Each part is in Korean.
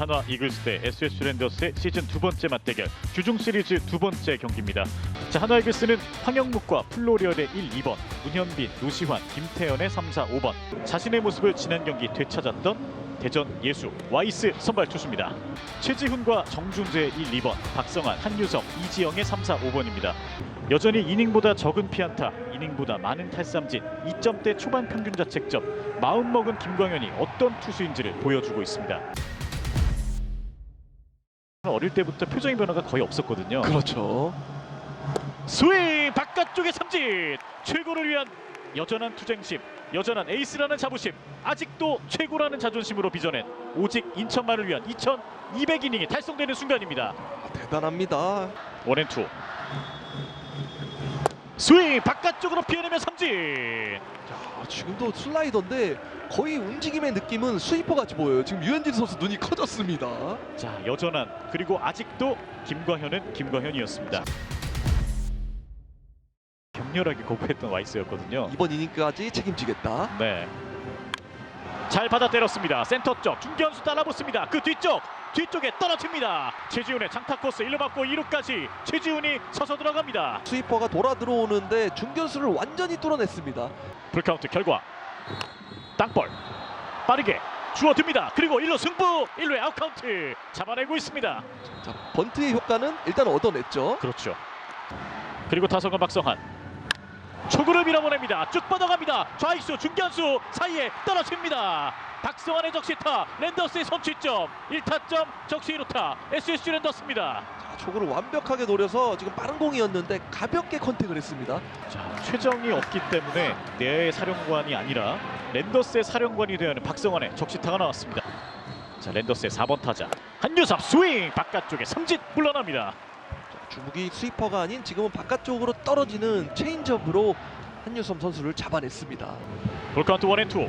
한화 이글스 대 SSG 랜더스의 시즌 두 번째 맞대결 주중 시리즈 두 번째 경기입니다. 자 한화 이글스는 황영묵과 플로리얼의 1, 2번, 문현빈, 노시환, 김태현의 3, 4, 5번 자신의 모습을 지난 경기 되찾았던 대전 예수 와이스 선발 투수입니다. 최지훈과 정준재의 1, 2번, 박성환, 한유성, 이지영의 3, 4, 5번입니다. 여전히 이닝보다 적은 피안타, 이닝보다 많은 탈삼진, 2점대 초반 평균 자책점, 마음먹은 김광현이 어떤 투수인지를 보여주고 있습니다. 어릴 때부터 표정의 변화가 거의 없었거든요. 그렇죠. 스윙 바깥쪽의 삼진 최고를 위한 여전한 투쟁심 여전한 에이스라는 자부심 아직도 최고라는 자존심으로 빚어낸 오직 인천만을 위한 2200이닝이 달성되는 순간입니다 아, 대단합니다. 원앤투 스윙 바깥쪽으로 피해내며 삼진 야, 지금도 슬라이더인데 거의 움직임의 느낌은 스위퍼 같이 보여요. 지금 유현진 선수 눈이 커졌습니다. 자 여전한 그리고 아직도 김광현은 김광현이었습니다 격렬하게 거부했던 와이스였거든요 이번 이닝까지 책임지겠다. 네. 잘 받아 때렸습니다. 센터 쪽 중견수 따라붙습니다. 그 뒤쪽 뒤쪽에 떨어집니다. 최지훈의 장타 코스 1루 받고 2루까지 최지훈이 서서 들어갑니다. 스위퍼가 돌아 들어오는데 중견수를 완전히 뚫어냈습니다. 풀카운트 결과 땅볼 빠르게 주어듭니다. 그리고 1루 승부 1루의 아웃카운트 잡아내고 있습니다. 자, 번트의 효과는 일단 얻어냈죠. 그렇죠. 그리고 타석은 박성환 초구를 밀어보냅니다. 쭉 뻗어갑니다. 좌익수 중견수 사이에 떨어집니다. 박성환의 적시타 랜더스의 선취점 1타점 적시 1루타 SSG 랜더스입니다. 자, 초구를 완벽하게 노려서 지금 빠른 공이었는데 가볍게 컨택을 했습니다. 자, 최정이 없기 때문에 내 사령관이 아니라 랜더스의 사령관이 되어 하는 박성환의 적시타가 나왔습니다. 자, 랜더스의 4번 타자 한유섭 스윙 바깥쪽에 삼진 물러납니다. 주무기 스위퍼가 아닌 지금은 바깥쪽으로 떨어지는 체인지업으로 한유섬 선수를 잡아냈습니다. 볼카운트 원앤투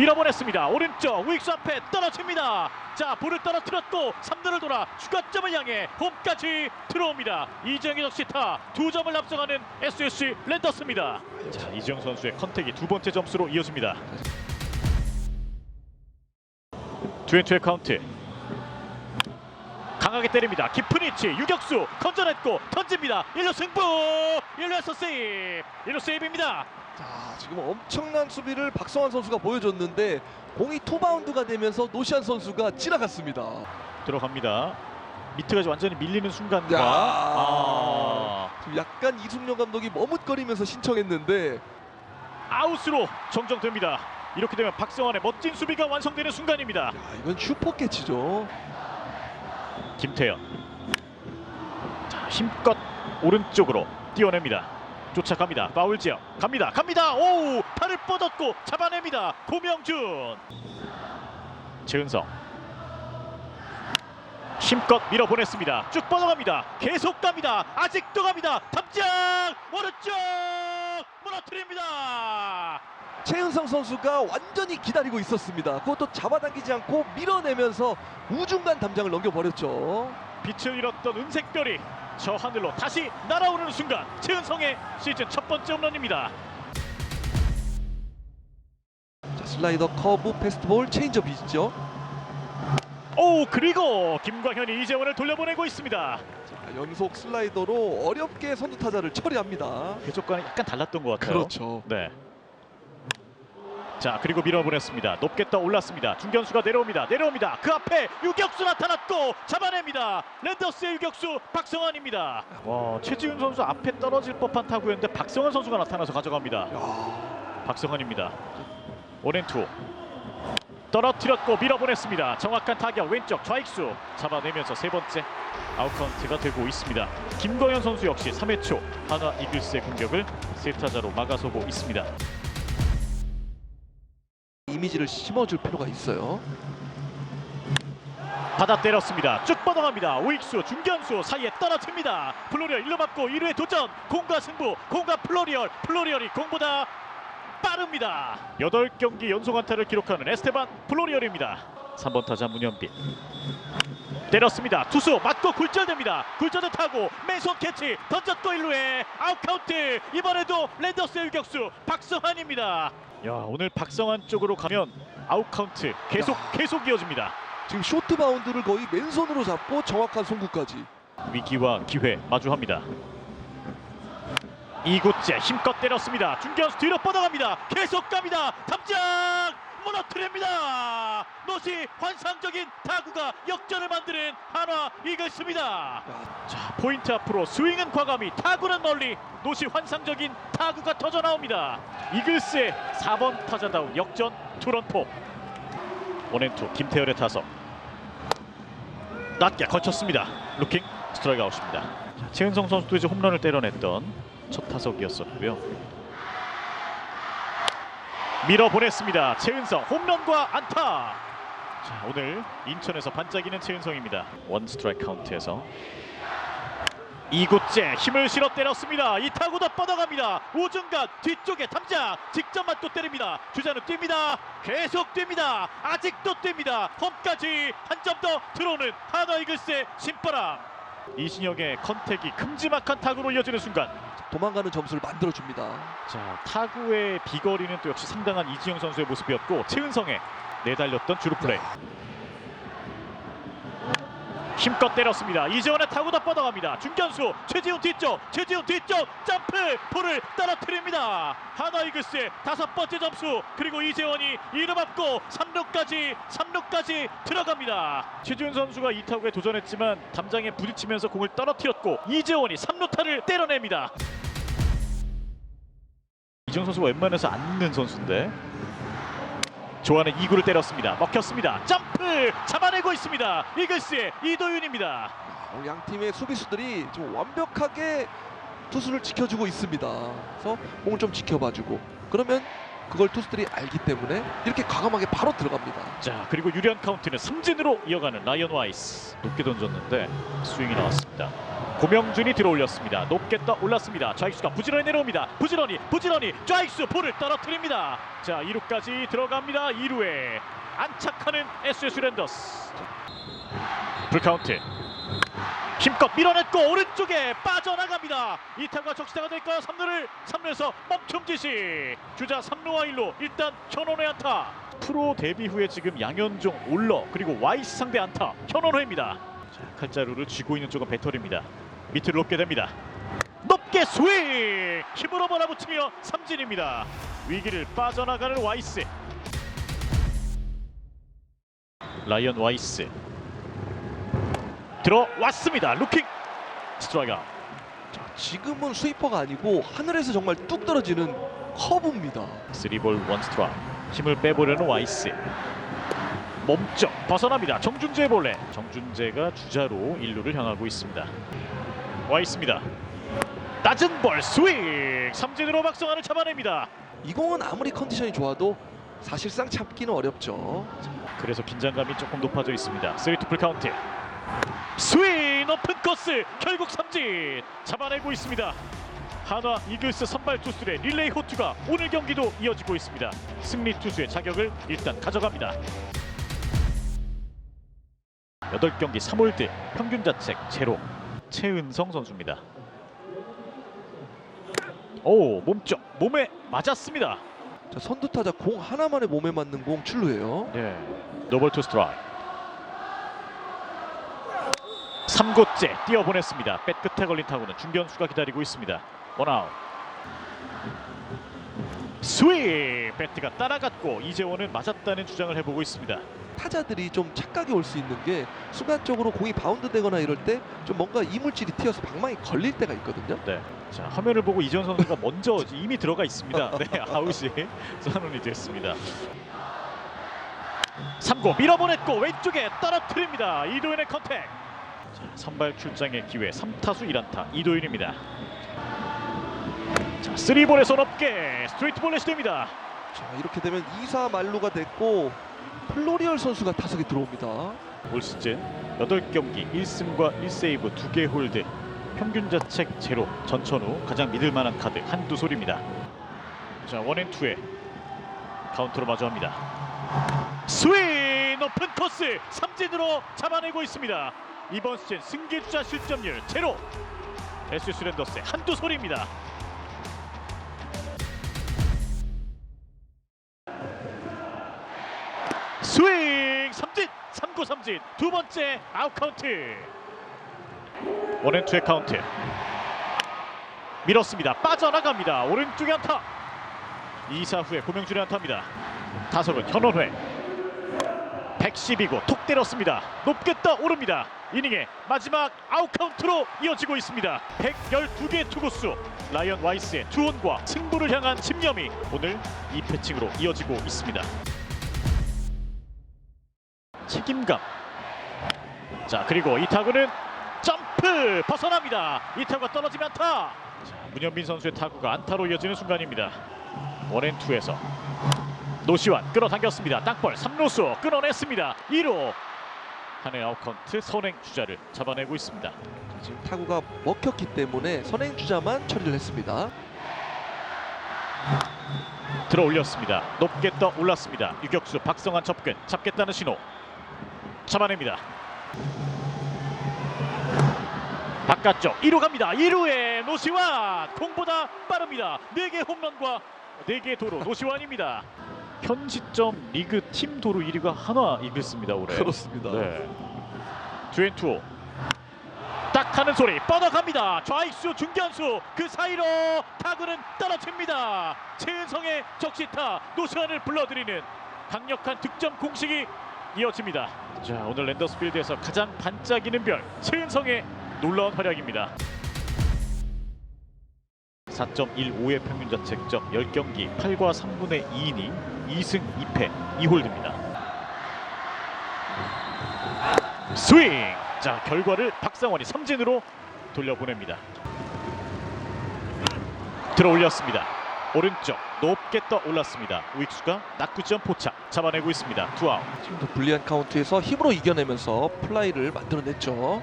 밀어보냈습니다. 오른쪽 우익수 앞에 떨어집니다. 자 볼을 떨어뜨렸고 3루를 돌아 추가점을 향해 홈까지 들어옵니다. 이정희 적시타 두 점을 앞서가는 SSG 랜더스입니다. 자 이정 선수의 컨택이 두 번째 점수로 이어집니다. 투앤투의 카운트 강하게 때립니다. 깊은 위치 유격수 건져냈고 던집니다. 1루 승부 1루에서 세이브 1루 세이브입니다. 자, 지금 엄청난 수비를 박성환 선수가 보여줬는데 공이 투바운드가 되면서 노시안 선수가 지나갔습니다. 들어갑니다. 미트가 완전히 밀리는 순간과 야. 아, 지금 약간 이승용 감독이 머뭇거리면서 신청했는데 아웃으로 정정됩니다. 이렇게 되면 박성환의 멋진 수비가 완성되는 순간입니다. 야, 이건 슈퍼 캐치죠. 김태현 자, 힘껏 오른쪽으로 뛰어냅니다. 쫓아갑니다. 파울 지역 갑니다. 갑니다. 오 팔을 뻗었고 잡아냅니다. 고명준 최은성 힘껏 밀어보냈습니다. 쭉 뻗어갑니다. 계속 갑니다. 아직도 갑니다. 탑장 오른쪽 무너뜨립니다. 최은성 선수가 완전히 기다리고 있었습니다. 그것도 잡아당기지 않고 밀어내면서 우중간 담장을 넘겨버렸죠. 빛을 잃었던 은색별이 저 하늘로 다시 날아오르는 순간 최은성의 시즌 첫 번째 홈런입니다. 자, 슬라이더, 커브, 패스트볼, 체인지업이죠. 오 그리고 김광현이 이재원을 돌려보내고 있습니다. 자, 연속 슬라이더로 어렵게 선두 타자를 처리합니다. 궤적과는 약간 달랐던 것 같아요. 그렇죠. 네. 자 그리고 밀어보냈습니다. 높게 떠 올랐습니다. 중견수가 내려옵니다. 내려옵니다. 그 앞에 유격수 나타났고 잡아냅니다. 랜더스의 유격수 박성환입니다. 와 최지훈 선수 앞에 떨어질 법한 타구였는데 박성환 선수가 나타나서 가져갑니다. 야, 박성환입니다. 원앤투 떨어뜨렸고 밀어보냈습니다. 정확한 타격 왼쪽 좌익수 잡아내면서 세 번째 아웃카운트가 되고 있습니다. 김거현 선수 역시 3회 초 하나 이글스의 공격을 세 타자로 막아서고 있습니다. 이미지를 심어줄 필요가 있어요. 받아 때렸습니다. 쭉 뻗어갑니다. 우익수 중견수 사이에 떨어집니다. 플로리얼 1루 받고 1루에 도전 공과 승부 공과 플로리얼 플로리얼이 공보다 빠릅니다. 8경기 연속 안타를 기록하는 에스테반 플로리얼입니다. 3번 타자 문현빈 때렸습니다. 투수 맞고 굴절됩니다. 굴절을 타고 맨손 캐치 던졌고 1루에 아웃카운트 이번에도 랜더스의 유격수 박성환입니다. 야 오늘 박성환 쪽으로 가면 아웃 카운트 계속 야. 계속 이어집니다. 지금 쇼트 바운드를 거의 맨손으로 잡고 정확한 송구까지. 위기와 기회 마주합니다. 이곳째 힘껏 때렸습니다. 중견수 뒤로 뻗어갑니다. 계속 갑니다. 담장 무너뜨립니다. 노시 환상적인 타구가 역전을 만드는 한화 이글스입니다. 야, 자 포인트 앞으로 스윙은 과감히 타구는 멀리 노시 환상적인 타구가 터져 나옵니다. 이글스의 4번 타자다운 역전 투런포 원앤투 김태열의 타석 낮게 거쳤습니다. 루킹 스트라이크 아웃입니다. 자, 최은성 선수도 이제 홈런을 때려냈던 첫 타석이었었고요. 밀어보냈습니다. 최은성 홈런과 안타. 자 오늘 인천에서 반짝이는 최은성입니다. 원 스트라이크 카운트에서 이곳째 힘을 실어 때렸습니다. 이 타구도 뻗어갑니다. 우중간 뒤쪽에 탐장 직접 맞고 때립니다. 주자는 뜁니다. 계속 뜁니다. 아직도 뜁니다. 홈까지 한 점 더 들어오는 하나 이글스의 신바람. 이신혁의 컨택이 큼지막한 타구로 이어지는 순간 도망가는 점수를 만들어 줍니다. 자 타구의 비거리는 또 역시 상당한 이지영 선수의 모습이었고 최은성의 내달렸던 주루 플레이 힘껏 때렸습니다. 이재원의 타구도 뻗어갑니다. 중견수 최지훈 뒤쪽 최지훈 뒤쪽 점프! 볼을 떨어뜨립니다. 하나 이글스의 다섯 번째 점수. 그리고 이재원이 이름 앞고 3루까지 3루까지 들어갑니다. 최지훈 선수가 이 타구에 도전했지만 담장에 부딪히면서 공을 떨어뜨렸고 이재원이 3루타를 때려냅니다. 이정 선수 가 웬만해서 안 넣는 선수인데 좋아하는 2구를 때렸습니다. 먹혔습니다. 점프 잡아내고 있습니다. 이글스의 이도윤입니다. 오늘 양 팀의 수비수들이 좀 완벽하게 투수를 지켜주고 있습니다. 그래서 공을 좀 지켜봐주고 그러면 그걸 투수들이 알기 때문에 이렇게 과감하게 바로 들어갑니다. 자 그리고 유리한 카운트는 삼진으로 이어가는 라이언 와이스 높게 던졌는데 스윙이 나왔습니다. 고명준이 들어올렸습니다. 높게 떠 올랐습니다. 좌익수가 부지런히 내려옵니다. 부지런히 부지런히 좌익수 볼을 떨어뜨립니다. 자 2루까지 들어갑니다. 2루에 안착하는 SSU 랜더스. 풀카운트 힘껏 밀어냈고 오른쪽에 빠져나갑니다. 이타가 적시타가 될까요? 3루를 3루에서 멈춤 지시. 주자 3루와 1루 일단 현원의 안타. 프로 데뷔 후에 지금 양현종, 올러 그리고 와이스 상대 안타 현원호입니다. 자, 칼자루를 쥐고 있는 쪽은 배터리입니다. 밑을 높게 됩니다. 높게 스윙! 힘으로 몰아붙이며 삼진입니다. 위기를 빠져나가는 와이스. 라이언 와이스 들어왔습니다. 루킹 스트라이크 아웃. 자, 지금은 스위퍼가 아니고 하늘에서 정말 뚝 떨어지는 커브입니다. 3볼 1 스트라이크 힘을 빼보려는 와이스 몸쪽 벗어납니다 정준재 볼래 정준재가 주자로 1루를 향하고 있습니다 와이스입니다. 낮은 볼 스윙! 삼진으로 박성환을 잡아냅니다. 이 공은 아무리 컨디션이 좋아도 사실상 잡기는 어렵죠. 그래서 긴장감이 조금 높아져 있습니다. 3투 풀 카운트. 스윙! 높은 코스! 결국 삼진! 잡아내고 있습니다. 한화 이글스 선발 투수들의 릴레이 호투가 오늘 경기도 이어지고 있습니다. 승리 투수의 자격을 일단 가져갑니다. 8경기 3홀드 평균 자책 제로 최은성 선수입니다 오 몸쪽 몸에 맞았습니다 자, 선두 타자 공 하나만에 몸에 맞는 공 출루예요. 네. 노벌 투 스트라이크. 3구째 뛰어보냈습니다. 뱃 끝에 걸린 타구는 중견수가 기다리고 있습니다. 원아웃. 스윙! 배트가 따라갔고 이재원은 맞았다는 주장을 해보고 있습니다. 타자들이 좀 착각이 올 수 있는 게 순간적으로 공이 바운드 되거나 이럴 때 좀 뭔가 이물질이 튀어서 방망이 걸릴 때가 있거든요. 네. 자 화면을 보고 이재원 선수가 먼저 이미 들어가 있습니다. 네 아웃이 선언이 됐습니다. 3구 밀어보냈고 왼쪽에 떨어뜨립니다. 이도윤의 컨택. 자, 선발 출장의 기회 3타수 1안타 이도윤입니다. 자 3볼에서 높게 스트레이트 볼넷이 됩니다. 자, 이렇게 되면 2사 만루가 됐고 플로리얼 선수가 타석에 들어옵니다. 올 시즌 8경기 1승과 1세이브 2개 홀드 평균 자책 제로 전천후 가장 믿을 만한 카드 한두 소리입니다. 자 원앤투에 카운트로 마주합니다. 스윙 높은 코스 삼진으로 잡아내고 있습니다. 이번 시즌 승기주자 실점률 제로 SSU 랜더스의 한두 소리입니다. 스윙! 삼진! 3구 맞고 삼진. 두 번째 아웃 카운트. 원앤투의 카운트. 밀었습니다. 빠져나갑니다. 오른쪽에 안타. 2사 후에 고명준의 안타입니다. 타석은 현원회. 110이고 톡 때렸습니다. 높게 떠 오릅니다. 이닝의 마지막 아웃 카운트로 이어지고 있습니다. 112개 투구수. 라이언 와이스의 투혼과 승부를 향한 집념이 오늘 이 패칭으로 이어지고 있습니다 책임감. 자 그리고 이 타구는 점프! 벗어납니다. 이 타구가 떨어지면 자, 문현빈 선수의 타구가 안타로 이어지는 순간입니다. 원앤투에서 노시환 끌어당겼습니다. 땅볼 3루수 끊어냈습니다. 2루! 한해 아웃카운트 선행 주자를 잡아내고 있습니다. 지금 타구가 먹혔기 때문에 선행 주자만 처리를 했습니다. 들어 올렸습니다. 높게 떠 올랐습니다. 유격수 박성환 접근 잡겠다는 신호 잡아냅니다. 바깥쪽 2루 갑니다. 2루에 노시환 공보다 빠릅니다. 4개 홈런과 4개 도루. 노시환입니다. 현 시점 리그 팀 도루 1위가 한화 이글스입니다 올해. 그렇습니다. 네. 투앤투오 딱 하는 소리. 뻗어갑니다. 좌익수 중견수. 그 사이로 타구는 떨어집니다. 최은성의 적시타. 노시환을 불러들이는 강력한 득점 공식이 이어집니다 자 오늘 랜더스필드에서 가장 반짝이는 별 최은성의 놀라운 활약입니다 4.15의 평균 자책점 10경기 8과 3분의 2이닝 2승 2패 2홀드입니다 스윙! 자 결과를 박상원이 삼진으로 돌려보냅니다. 들어 올렸습니다. 오른쪽 높게 떠 올랐습니다. 우익수가 낙구점 포착 잡아내고 있습니다. 투아웃. 지금도 불리한 카운트에서 힘으로 이겨내면서 플라이를 만들어냈죠.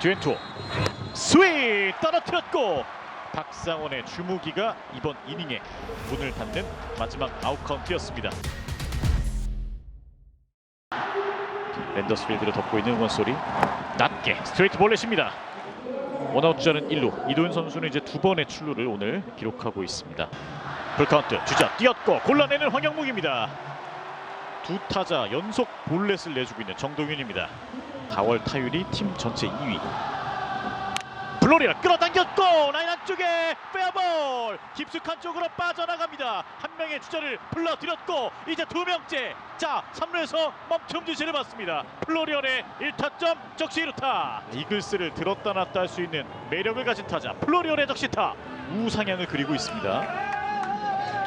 뒤엔투 스윙 떨어뜨렸고 박상원의 주무기가 이번 이닝에 문을 닫는 마지막 아웃 카운트였습니다. 랜더스필드를 덮고 있는 응원 소리 낮게 스트레이트 볼넷입니다. 원아웃 주자는 1루 이도현 선수는 이제 두 번의 출루를 오늘 기록하고 있습니다. 풀카운트 주자 뛰었고 골라내는 황영묵입니다. 두 타자 연속 볼넷을 내주고 있는 정동윤입니다. 4월 타율이 팀 전체 2위. 블로리를 끌어당겼고 라인 안쪽에 페어볼! 깊숙한 쪽으로 빠져나갑니다. 한 명의 주자를 불러들였고 이제 두 명째. 자 3루에서 멈춤 지시를 받습니다. 플로리언의 1타점 적시 1루타. 이글스를 들었다 놨다 할 수 있는 매력을 가진 타자 플로리언의 적시타. 우상향을 그리고 있습니다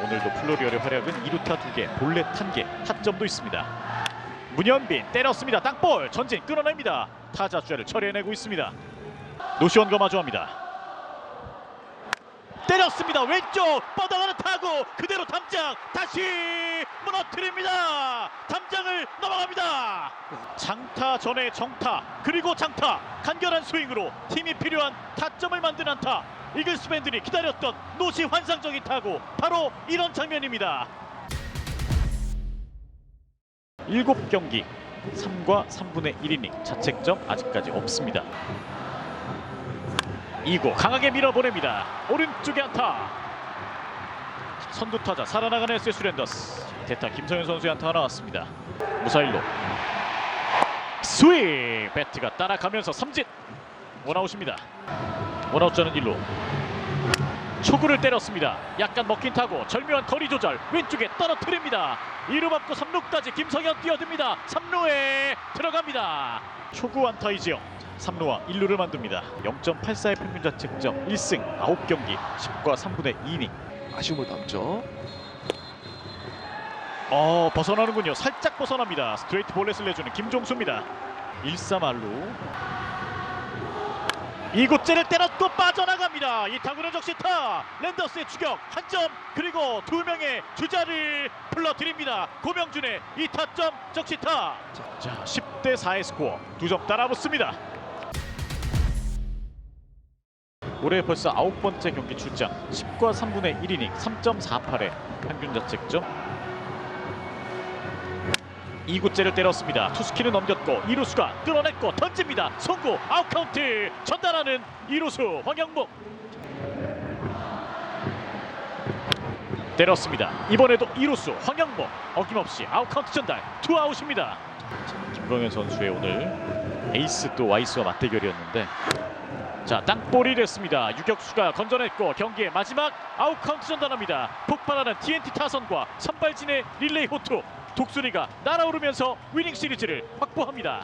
오늘도 플로리언의 활약은 2루타 2개 볼넷 1개 타점도 있습니다 문현빈 때렸습니다 땅볼 전진 끊어냅니다 타자 주자를 처리해내고 있습니다 노시원과 마주합니다. 때렸습니다. 왼쪽 뻗어가는 타구 그대로 담장 다시 무너뜨립니다. 담장을 넘어갑니다. 장타 전에 정타 그리고 장타 간결한 스윙으로 팀이 필요한 타점을 만든 안타 이글스 팬들이 기다렸던 노시 환상적인 타구 바로 이런 장면입니다. 7경기 3과 3분의 1이닝 자책점 아직까지 없습니다. 2구 강하게 밀어보냅니다. 오른쪽에 안타. 선두 타자 살아나가는 SS 랜더스. 대타 김성현 선수의 안타가 나왔습니다. 무사일로 스윙 배트가 따라가면서 삼진 원아웃입니다. 원아웃자는 1루 초구를 때렸습니다. 약간 먹힌 타고 절묘한 거리 조절 왼쪽에 떨어뜨립니다. 2루 맞고 3루까지 김성현 뛰어듭니다. 3루에 들어갑니다. 초구 안타 이지영 3루와 1루를 만듭니다. 0.84의 평균 자책점 1승 9경기 10과 3분의 2이닝 아쉬움을 담죠. 어 벗어나는군요. 살짝 벗어납니다. 스트레이트 볼넷을 내주는 김종수입니다. 1-3할루 2구째를 때렸고 빠져나갑니다. 이 타구는 적시 타 랜더스의 추격 한 점 그리고 두 명의 주자를 불러드립니다. 고명준의 2타점 적시 타 자 10대 4의 스코어 두 점 따라붙습니다. 올해 벌써 아홉 번째 경기 출장 10과 3분의 1이닝 3.48의 평균 자책점 2구째를 때렸습니다. 투스키는 넘겼고 이루수가 끌어냈고 던집니다. 송구 아웃카운트 전달하는 이루수 황영목 때렸습니다. 이번에도 이루수 황영목 어김없이 아웃카운트 전달 투아웃입니다. 김병현 선수의 오늘 에이스 또 와이스와 맞대결이었는데 자 땅볼이 됐습니다. 유격수가 건져냈고 경기의 마지막 아웃카운트 전달합니다. 폭발하는 TNT 타선과 선발진의 릴레이 호투 독수리가 날아오르면서 위닝 시리즈를 확보합니다.